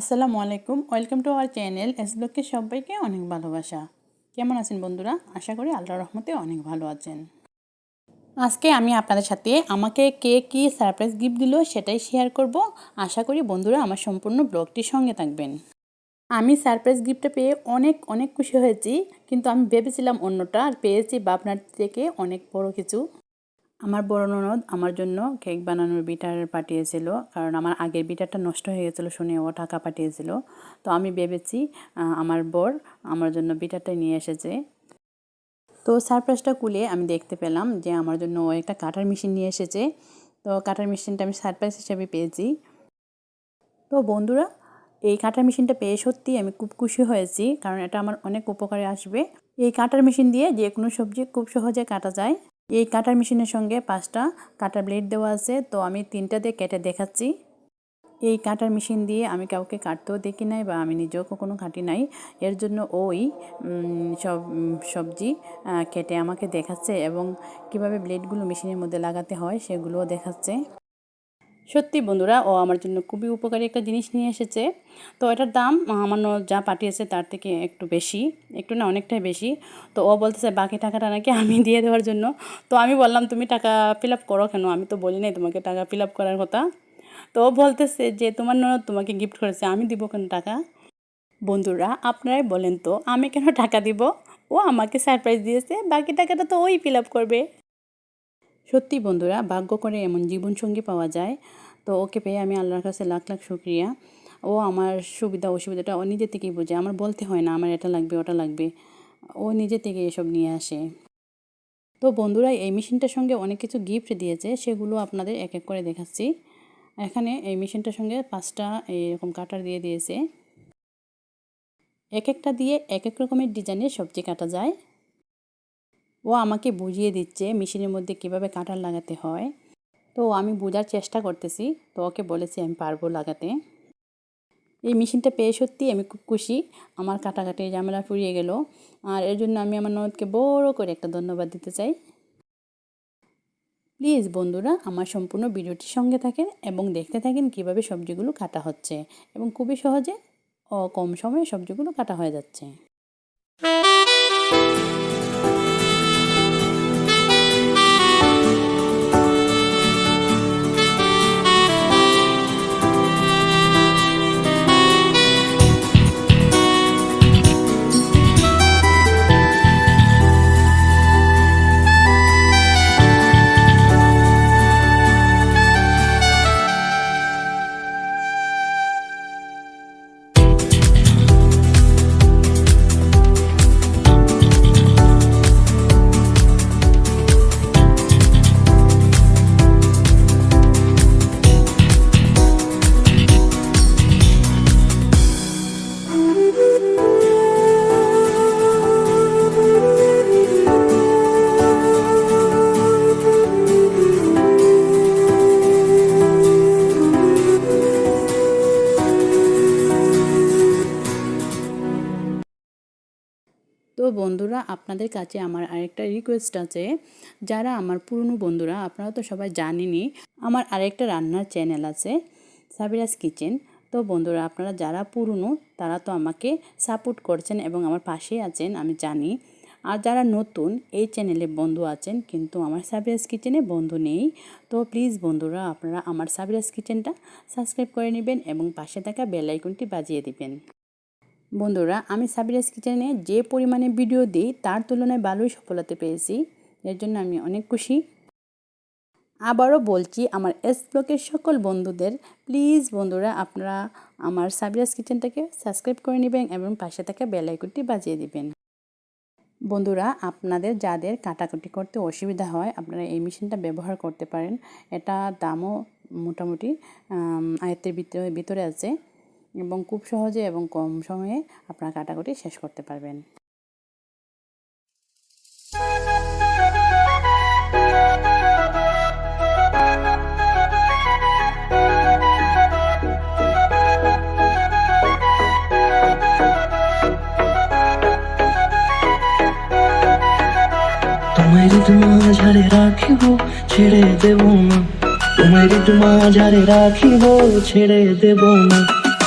আসসালামু আলাইকুম। Welcome to our channel S ব্লগকে সবাইকে অনেক ভালোবাসা। কেমন আছেন বন্ধুরা? আশা করি আল্লাহ রহমতে অনেক ভালো আছেন। আজকে আমি আপনাদের সাথে আমাকে কে কী সারপ্রাইজ গিফট দিল সেটাই শেয়ার করব। আশা করি বন্ধুরা আমার সম্পূর্ণ ব্লগটির সঙ্গে থাকবেন। আমি সারপ্রাইজ গিফটটা পেয়ে অনেক অনেক খুশি হয়েছি। কিন্তু আমি ভেবেছিলাম অন্যটা আর পেয়েছি আপনার থেকে অনেক বড় কিছু। আমার বড় ননদ আমার জন্য কেক বানানোর বিটার পাঠিয়েছিল, কারণ আমার আগের বিটারটা নষ্ট হয়ে গেছিল শুনে ও টাকা পাঠিয়েছিল। তো আমি ভেবেছি আমার বর আমার জন্য বিটারটা নিয়ে এসেছে। তো সারপ্রাইজটা খুলে আমি দেখতে পেলাম যে আমার জন্য ও একটা কাটার মেশিন নিয়ে এসেছে। তো কাটার মেশিনটা আমি সারপ্রাইজ হিসেবে পেয়েছি। তো বন্ধুরা, এই কাটার মেশিনটা পেয়ে সত্যি আমি খুব খুশি হয়েছি, কারণ এটা আমার অনেক উপকারে আসবে। এই কাটার মেশিন দিয়ে যে কোনো সবজি খুব সহজে কাটা যায়। এই কাটার মেশিনের সঙ্গে পাঁচটা কাটার ব্লেড দেওয়া আছে, তো আমি তিনটা দিয়ে কেটে দেখাচ্ছি। এই কাটার মেশিন দিয়ে আমি কাউকে কাটতেও দেখি নাই বা আমি নিজেও কখনো কাটি নাই। এর জন্য ওই সব সবজি কেটে আমাকে দেখাচ্ছে এবং কীভাবে ব্লেডগুলো মেশিনের মধ্যে লাগাতে হয় সেগুলোও দেখাচ্ছে। সত্যি বন্ধুরা, ও আমার জন্য খুবই উপকারী একটা জিনিস নিয়ে এসেছে। তো এটার দাম, আমার যা পাঠিয়েছে তার থেকে একটু বেশি, একটু না অনেকটাই বেশি। তো ও বলতেছে, বাকি টাকাটা নাকি আমি দিয়ে দেওয়ার জন্য। তো আমি বললাম, তুমি টাকা ফিল আপ করো কেন? আমি তো বলি নাই তোমাকে টাকা ফিল আপ করার কথা। তো ও বলতেছে যে, তোমার ননদ তোমাকে গিফট করেছে, আমি দিব কেন টাকা? বন্ধুরা, আপনারাই বলেন তো, আমি কেন টাকা দিব? ও আমাকে সারপ্রাইজ দিয়েছে, বাকি টাকাটা তো ওই ফিল আপ করবে। সত্যি বন্ধুরা, ভাগ্য করে এমন জীবনসঙ্গী পাওয়া যায়। তো ওকে পেয়ে আমি আল্লাহর কাছে লাখ লাখ শুক্রিয়া। ও আমার সুবিধা অসুবিধাটা ও নিজে থেকেই বোঝে। আমার বলতে হয় না, আমার এটা লাগবে, ওটা লাগবে। ও নিজে থেকে এসব নিয়ে আসে। তো বন্ধুরা, এই মেশিনটার সঙ্গে অনেক কিছু গিফট দিয়েছে, সেগুলো আপনাদের এক এক করে দেখাচ্ছি। এখানে এই মেশিনটার সঙ্গে পাঁচটা এরকম কাটার দিয়ে দিয়েছে। এক একটা দিয়ে এক এক রকমের ডিজাইনের সবজি কাটা যায়। ও আমাকে বুঝিয়ে দিচ্ছে মেশিনের মধ্যে কীভাবে কাটার লাগাতে হয়। তো আমি বোঝার চেষ্টা করতেছি, তো ওকে বলেছি আমি পারব লাগাতে। এই মেশিনটা পেয়ে সত্যি আমি খুব খুশি, আমার কাটাকাটির ঝামেলা ফুরিয়ে গেল। আর এর জন্য আমি আমার ননদকে বড় করে একটা ধন্যবাদ দিতে চাই। প্লিজ বন্ধুরা, আমার সম্পূর্ণ ভিডিওটির সঙ্গে থাকেন এবং দেখতে থাকেন কীভাবে সবজিগুলো কাটা হচ্ছে এবং খুবই সহজে ও কম সময়ে সবজিগুলো কাটা হয়ে যাচ্ছে। বন্ধুরা, আপনাদের কাছে আমার আরেকটা রিকোয়েস্ট আছে। যারা আমার পুরনো বন্ধুরা, আপনারা তো সবাই জানেনই, আমার আরেকটা রান্নার চ্যানেল আছে সাবিরাস কিচেন তো বন্ধুরা, আপনারা যারা পুরনো, তারা তো আমাকে সাপোর্ট করছেন এবং আমার পাশেই আছেন, আমি জানি। আর যারা নতুন, এই চ্যানেলে বন্ধু আছেন, কিন্তু আমার সাবিরাস কিচেনে বন্ধু নেই, তো প্লিজ বন্ধুরা, আপনারা আমার সাবিরাস কিচেনটা সাবস্ক্রাইব করে নেবেন এবং পাশে থাকা বেল আইকনটি বাজিয়ে দিবেন। বন্ধুরা, আমি সাবিরাস কিচেনে যে পরিমাণে ভিডিও দিই, তার তুলনায় ভালোই সফলতা পেয়েছি। এর জন্য আমি অনেক খুশি। আবারও বলছি, আমার এস ব্লকের সকল বন্ধুদের প্লিজ বন্ধুরা, আপনারা আমার সাবিরাস কিচেনটাকে সাবস্ক্রাইব করে নেবেন এবং পাশে থাকা বেল আইকনটি বাজিয়ে দিবেন। বন্ধুরা, আপনাদের যাদের কাটাকুটি করতে অসুবিধা হয়, আপনারা এই মেশিনটা ব্যবহার করতে পারেন। এটা দামও মোটামুটি আয়ত্তের ভিতরে ভিতরে আছে। এবং খুব সহজে এবং কম সময়ে আপনারা কাটাকুটি শেষ করতে পারবেন। মাঝারে রাখিব, ছেড়ে দেব না। তোমায় ঋতু মাঝারে রাখিব, ছেড়ে দেব না।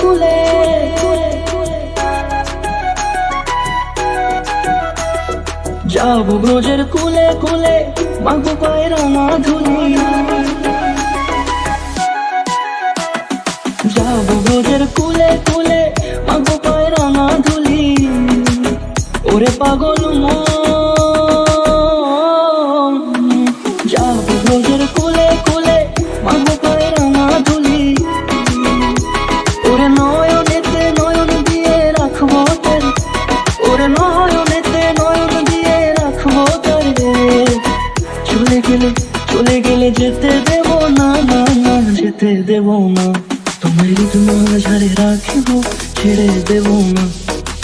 কুলে যাব ব্রজের কুলে কুলে মাগো পায়ের রাঙা যাব ব্রজের কুলে কুলে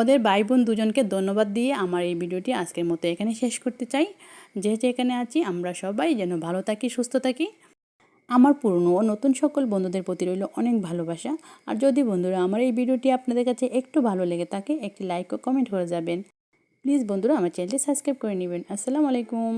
ওদের ভাই বোন দুজনকে ধন্যবাদ দিয়ে আমার এই ভিডিওটি আজকের মতো এখানে শেষ করতে চাই। যেহেতু এখানে আছি, আমরা সবাই যেন ভালো থাকি, সুস্থ থাকি। আমার পুরনো ও নতুন সকল বন্ধুদের প্রতি রইল অনেক ভালোবাসা। আর যদি বন্ধুরা আমার এই ভিডিওটি আপনাদের কাছে একটু ভালো লেগে থাকে, একটি লাইক ও কমেন্ট করে যাবেন। প্লিজ বন্ধুরা আমার চ্যানেলটি সাবস্ক্রাইব করে নেবেন। আসসালামু আলাইকুম।